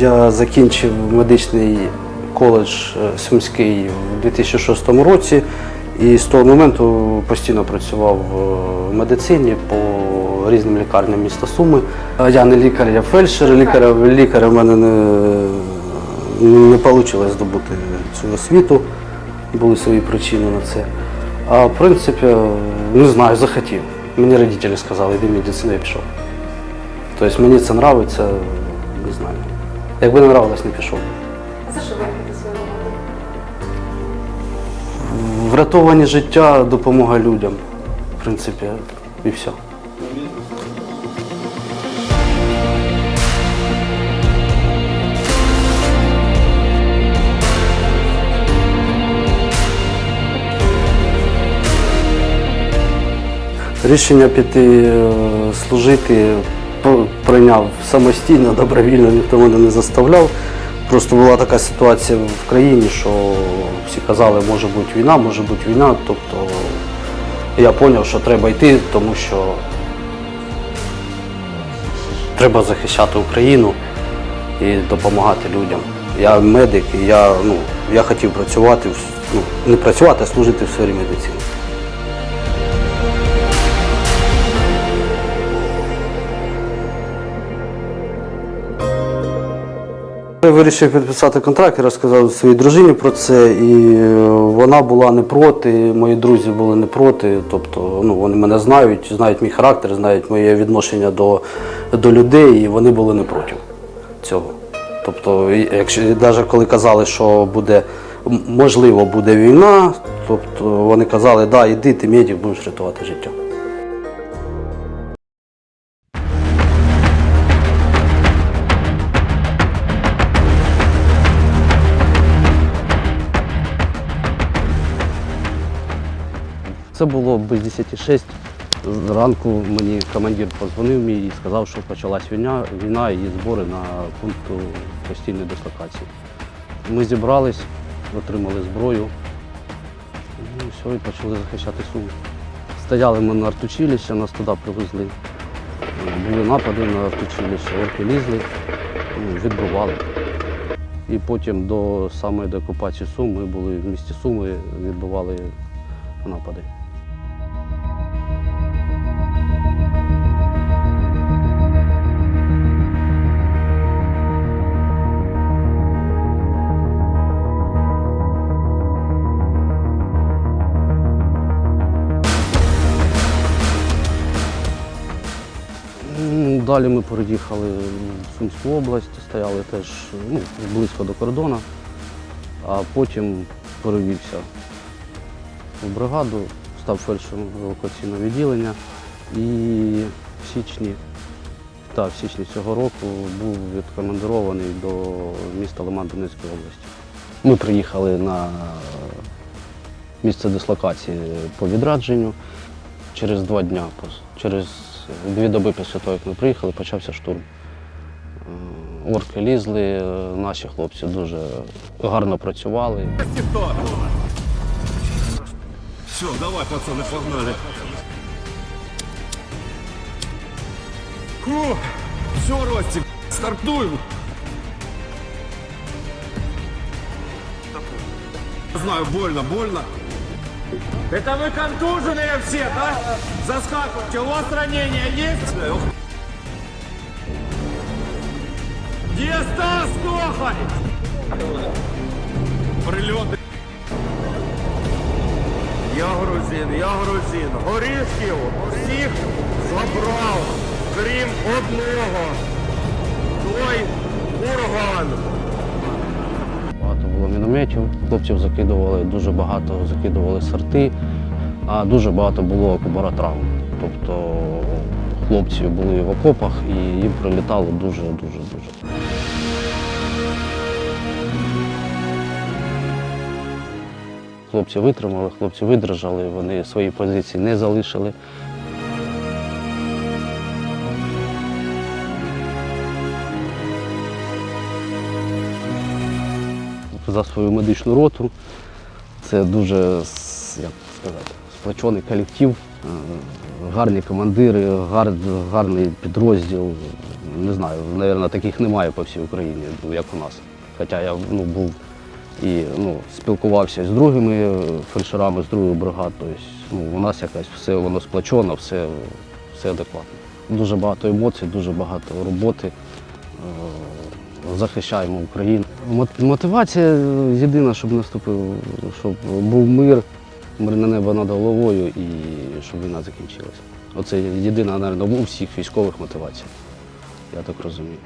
Я закінчив медичний коледж е, Сумський у 2006 році і з того моменту постійно працював в медицині по різним лікарням міста Суми. Я не лікар, я фельдшер. Лікаря, лікаря в мене не, не вийшло здобути цю освіту. Були свої причини на це. А в принципі, не знаю, захотів. Мені родителі сказали, йди в медицину, я пішов. Тобто мені це подобається, не знаю. Якби не нравилось, не пішов. За що ви свою роботу? Врятовані життя, допомога людям, в принципі, і все. Рішення піти е, служити прийняв самостійно, добровільно, ніхто мене не заставляв. Просто була така ситуація в країні, що всі казали, може бути війна, може бути війна. Тобто я зрозумів, що треба йти, тому що треба захищати Україну і допомагати людям. Я медик, і я, ну, я хотів працювати, ну, не працювати, а служити в сфері медицини. Я вирішив підписати контракт, я розказав своїй дружині про це, і е, вона була не проти, мої друзі були не проти. Тобто ну, вони мене знають, знають мій характер, знають моє відношення до, до людей, і вони були не проти цього. Тобто, якщо навіть коли казали, що буде можливо буде війна, тобто вони казали, да, іди, ти медик, будеш рятувати життя. Це було без 10.06. Зранку мені командир подзвонив мій і сказав, що почалась війна, війна і збори на пункту постійної дислокації. Ми зібрались, отримали зброю ну, і все, і почали захищати Суми. Стояли ми на артучилище, нас туди привезли. Були напади на артучилище, орки лізли, ну, відбивали. І потім до самої деокупації Сум ми були в місті Суми, відбивали напади. Далі ми переїхали в Сумську область, стояли теж ну, близько до кордону, а потім перевівся в бригаду, став фельдшером евакуаційного відділення і в січні, та, в січні цього року був відкомандирований до міста Лиман Донецької області. Ми приїхали на місце дислокації по відрадженню. Через два пос- через дві доби після того, як ми приїхали, почався штурм. Орки лізли, е, наші хлопці дуже гарно працювали. Все, давай, пацаны, погнали. Фу, все, Ростик, стартуем. Знаю, больно, больно. Это вы контуженные все, да? Заскакивайте. У вас ранения есть? Где Стас Кохарь? Прильоти. Я грузин, я грузин. Горішків всіх забрав, крім одного. Той урган. Мінометів, хлопців закидували, дуже багато закидували сорти, а дуже багато було кубаротравм. Тобто хлопці були в окопах і їм прилітало дуже-дуже дуже. Хлопці витримали, хлопці видержали, вони свої позиції не залишили. За свою медичну роту. Це дуже як сказати, сплочений колектив, е, гарні командири, гар, гарний підрозділ. не знаю, мабуть, таких немає по всій Україні, як у нас. Хоча я ну, був і ну, спілкувався з другими е, фельдшерами, з другою бригад. Тобто, ну, у нас якось все воно сплачено, все, все адекватно. Дуже багато емоцій, дуже багато роботи. Захищаємо Україну. Мотивація е, єдина, щоб наступив, щоб був мир, мирне небо над головою і щоб війна закінчилася. Оце єдина, мабуть, у всіх військових мотивація. Я так розумію.